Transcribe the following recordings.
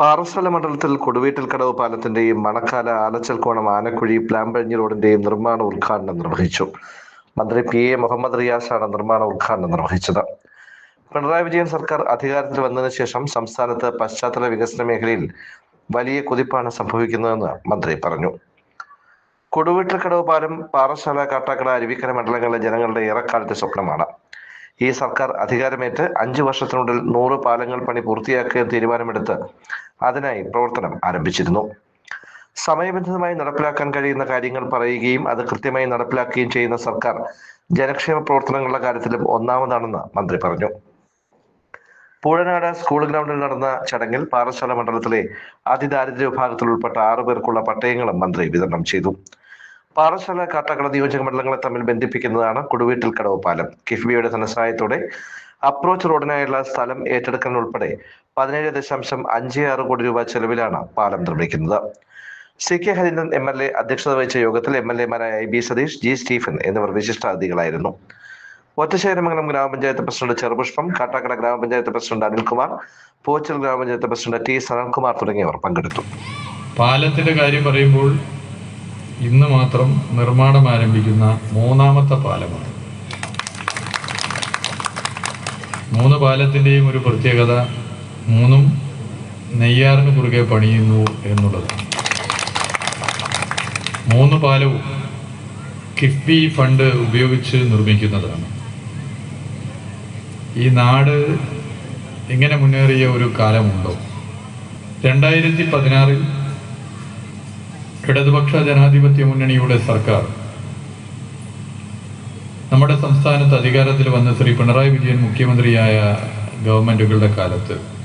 പാറസ്ഥല മണ്ഡലത്തിൽ കൊടുവേറ്റൽക്കടവ് കടവ് പാലത്തിന്റെയും മണക്കാല ആലച്ചൽക്കോണം ആനക്കുഴി പ്ലാമ്പഴഞ്ഞി റോഡിന്റെയും നിർമ്മാണ ഉദ്ഘാടനം നിർവഹിച്ചു. മന്ത്രി പി എ മുഹമ്മദ് റിയാസാണ് നിർമ്മാണ ഉദ്ഘാടനം നിർവഹിച്ചത്. പിണറായി വിജയൻ സർക്കാർ അധികാരത്തിൽ വന്നതിന് ശേഷം സംസ്ഥാനത്ത് പശ്ചാത്തല വികസന മേഖലയിൽ വലിയ കുതിപ്പാണ് സംഭവിക്കുന്നതെന്ന് മന്ത്രി പറഞ്ഞു. കൊടുവീട്ടിൽക്കടവ് പാലം പാറശാല കാട്ടാക്കട അരുവിക്കര മണ്ഡലങ്ങളിലെ ജനങ്ങളുടെ ഏറെക്കാലത്തെ സ്വപ്നമാണ്. ഈ സർക്കാർ അധികാരമേറ്റ് അഞ്ചു വർഷത്തിനുള്ളിൽ നൂറ് പാലങ്ങൾ പണി പൂർത്തിയാക്കിയ തീരുമാനമെടുത്ത് അതിനായി പ്രവർത്തനം ആരംഭിച്ചിരുന്നു. സമയബന്ധിതമായി നടപ്പിലാക്കാൻ കഴിയുന്ന കാര്യങ്ങൾ പറയുകയും അത് കൃത്യമായി നടപ്പിലാക്കുകയും ചെയ്യുന്ന സർക്കാർ ജനക്ഷേമ പ്രവർത്തനങ്ങളുടെ കാര്യത്തിലും ഒന്നാമതാണെന്ന് മന്ത്രി പറഞ്ഞു. പൂഴനാട് സ്കൂൾ ഗ്രൗണ്ടിൽ നടന്ന ചടങ്ങിൽ പാറശാല മണ്ഡലത്തിലെ അതിദാരിദ്ര്യ വിഭാഗത്തിൽ ഉൾപ്പെട്ട ആറു പേർക്കുള്ള പട്ടയങ്ങളും മന്ത്രി വിതരണം ചെയ്തു. പാറശാല കാട്ടാക്കട നിയോജക മണ്ഡലങ്ങളെ തമ്മിൽ ബന്ധിപ്പിക്കുന്നതാണ് കൊടുവീട്ടിൽ കടവ് പാലം കിഫ്ബിയുടെ ധനസഹായത്തോടെ അപ്രോച്ച് റോഡിനായുള്ള സ്ഥലം ഏറ്റെടുക്കൽ ഉൾപ്പെടെ പതിനേഴ് ദശാംശം അഞ്ച് ആറ് കോടി രൂപ ചെലവിലാണ് പാലം നിർമ്മിക്കുന്നത്. C K Hareendran M L A അധ്യക്ഷത വഹിച്ച യോഗത്തിൽ M L എമാരായ I B Satheesh G Stephen എന്നിവർ വിശിഷ്ടാതിഥികളായിരുന്നു. ഒറ്റശേരമംഗലം ഗ്രാമപഞ്ചായത്ത് പ്രസിഡന്റ് ചെറുപുഷ്പം കാട്ടാക്കട ഗ്രാമപഞ്ചായത്ത് പ്രസിഡന്റ് അനിൽകുമാർ പോച്ചൽ ഗ്രാമപഞ്ചായത്ത് പ്രസിഡന്റ് ടി സനൽകുമാർ തുടങ്ങിയവർ പങ്കെടുത്തു. പാലത്തിന്റെ കാര്യം പറയുമ്പോൾ ഇന്ന് മാത്രം നിർമ്മാണം ആരംഭിക്കുന്ന മൂന്നാമത്തെ പാലമാണ്. മൂന്ന് പാലത്തിന്റെയും ഒരു പ്രത്യേകത മൂന്നും നെയ്യാറിന് കുറുകെ പണിയുന്നു എന്നുള്ളത്. മൂന്ന് പാലവും കിഫ്ബി ഫണ്ട് ഉപയോഗിച്ച് നിർമ്മിക്കുന്നതാണ്. ഈ നാട് ഇങ്ങനെ മുന്നേറിയ ഒരു കാലമുണ്ടോ? രണ്ടായിരത്തി പതിനാറിൽ ഇടതുപക്ഷ ജനാധിപത്യ മുന്നണിയുടെ സർക്കാർ നമ്മുടെ സംസ്ഥാനത്ത് അധികാരത്തിൽ വന്ന ശ്രീ പിണറായി വിജയൻ മുഖ്യമന്ത്രിയായ ഗവൺമെന്റുകളുടെ കാലത്ത്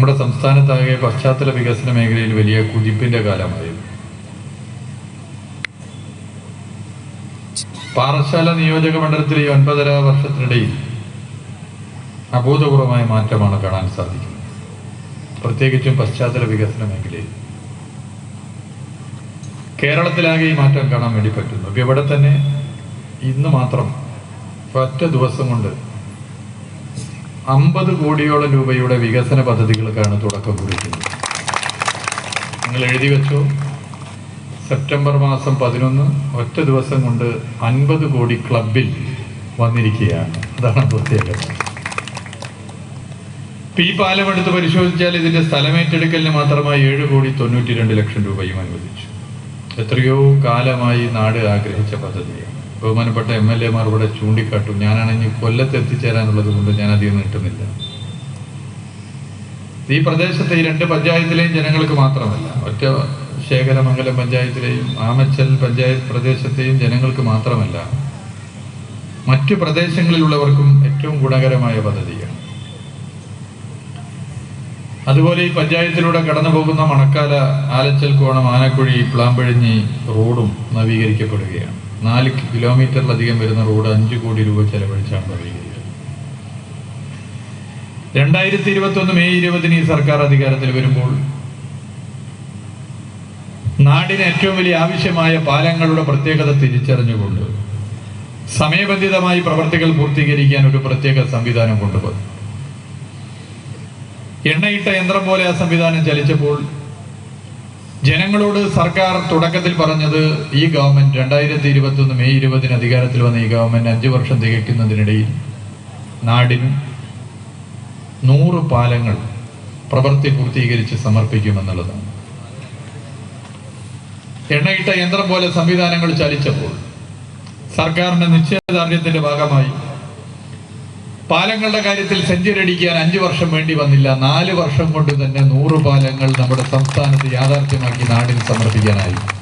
നമ്മുടെ സംസ്ഥാനത്താകെ പശ്ചാത്തല വികസന മേഖലയിൽ വലിയ കുതിപ്പിന്റെ കാലമായിരുന്നു. പാറശാല നിയോജക മണ്ഡലത്തിലെ ഒൻപതര വർഷത്തിനിടയിൽ അഭൂതപൂർവമായ മാറ്റമാണ് കാണാൻ സാധിക്കുന്നത്. പ്രത്യേകിച്ചും പശ്ചാത്തല വികസന മേഖലയിൽ. കേരളത്തിലാകെ ഈ മാറ്റം കാണാൻ വേണ്ടി പറ്റുന്നു. ഇവിടെ തന്നെ ഇന്ന് മാത്രം ഒറ്റ ദിവസം കൊണ്ട് അമ്പത് കോടിയോളം രൂപയുടെ വികസന പദ്ധതികൾക്കാണ് തുടക്കം കുറിക്കുന്നത്. നിങ്ങൾ എഴുതി വെച്ചോ? സെപ്റ്റംബർ മാസം പതിനൊന്ന് ഒറ്റ ദിവസം കൊണ്ട് അൻപത് കോടി ക്ലബിൽ വന്നിരിക്കുകയാണ്. അതാണ് പ്രത്യേകത. പി പാലം എടുത്ത് പരിശോധിച്ചാൽ ഇതിന്റെ സ്ഥലമേറ്റെടുക്കലിന് മാത്രമായി ഏഴ് കോടി തൊണ്ണൂറ്റി രണ്ട് ലക്ഷം രൂപയും അനുവദിച്ചു. എത്രയോ കാലമായി നാട് ആഗ്രഹിച്ച പദ്ധതിയാണ്. ബഹുമാനപ്പെട്ട എം എൽ എമാർ ഇവിടെ ചൂണ്ടിക്കാട്ടും. ഞാനാണെങ്കിൽ കൊല്ലത്ത് എത്തിച്ചേരാനുള്ളത് കൊണ്ട് ഞാൻ അധികം നീട്ടുന്നില്ല. ഈ പ്രദേശത്തെ ഈ രണ്ട് പഞ്ചായത്തിലെയും ജനങ്ങൾക്ക് മാത്രമല്ല ഒറ്റ ശേഖരമംഗലം പഞ്ചായത്തിലെയും ആമച്ചൽ പഞ്ചായത്ത് പ്രദേശത്തെയും ജനങ്ങൾക്ക് മാത്രമല്ല മറ്റു പ്രദേശങ്ങളിലുള്ളവർക്കും ഏറ്റവും ഗുണകരമായ പദ്ധതിയാണ്. അതുപോലെ ഈ പഞ്ചായത്തിലൂടെ കടന്നു പോകുന്ന മണക്കാല ആലച്ചൽ കോണം ആനക്കുഴി പ്ലാമ്പഴിഞ്ഞി റോഡും നവീകരിക്കപ്പെടുകയാണ്. നാല് കിലോമീറ്ററിലധികം വരുന്ന റോഡ് അഞ്ചു കോടി രൂപ ചെലവഴിച്ചാണ് നവീകരിക്കുന്നത്. രണ്ടായിരത്തി ഇരുപത്തി ഒന്ന് മെയ് ഇരുപതിന് ഈ സർക്കാർ അധികാരത്തിൽ വരുമ്പോൾ നാടിന് ഏറ്റവും വലിയ ആവശ്യമായ പാലങ്ങളുടെ പ്രത്യേകത തിരിച്ചറിഞ്ഞുകൊണ്ട് സമയബന്ധിതമായി പ്രവർത്തികൾ പൂർത്തീകരിക്കാൻ ഒരു പ്രത്യേക സംവിധാനം കൊണ്ടുവന്നു. എണ്ണയിട്ട യന്ത്രം പോലെ ആ സംവിധാനം ചലിച്ചപ്പോൾ ജനങ്ങളോട് സർക്കാർ തുടക്കത്തിൽ പറഞ്ഞത് ഈ ഗവൺമെന്റ് രണ്ടായിരത്തി ഇരുപത്തി ഒന്ന് മെയ് ഇരുപതിന് അധികാരത്തിൽ വന്ന ഈ ഗവൺമെന്റ് അഞ്ചു വർഷം തികയ്ക്കുന്നതിനിടയിൽ നാടിന് നൂറ് പാലങ്ങൾ പ്രവൃത്തി പൂർത്തീകരിച്ച് സമർപ്പിക്കുമെന്നുള്ളതാണ്. എണ്ണയിട്ട യന്ത്രം പോലെ സംവിധാനങ്ങൾ ചലിച്ചപ്പോൾ സർക്കാരിന്റെ നിശ്ചയദാർഢ്യത്തിന്റെ ഭാഗമായി പാലങ്ങളുടെ കാര്യത്തിൽ സെഞ്ചുറി അടിക്കാൻ അഞ്ചു വർഷം വേണ്ടി വന്നില്ല. നാല് വർഷം കൊണ്ട് തന്നെ നൂറ് പാലങ്ങൾ നമ്മുടെ സംസ്ഥാനത്ത് യാഥാർത്ഥ്യമാക്കി നാടിന് സമർപ്പിക്കാനായി.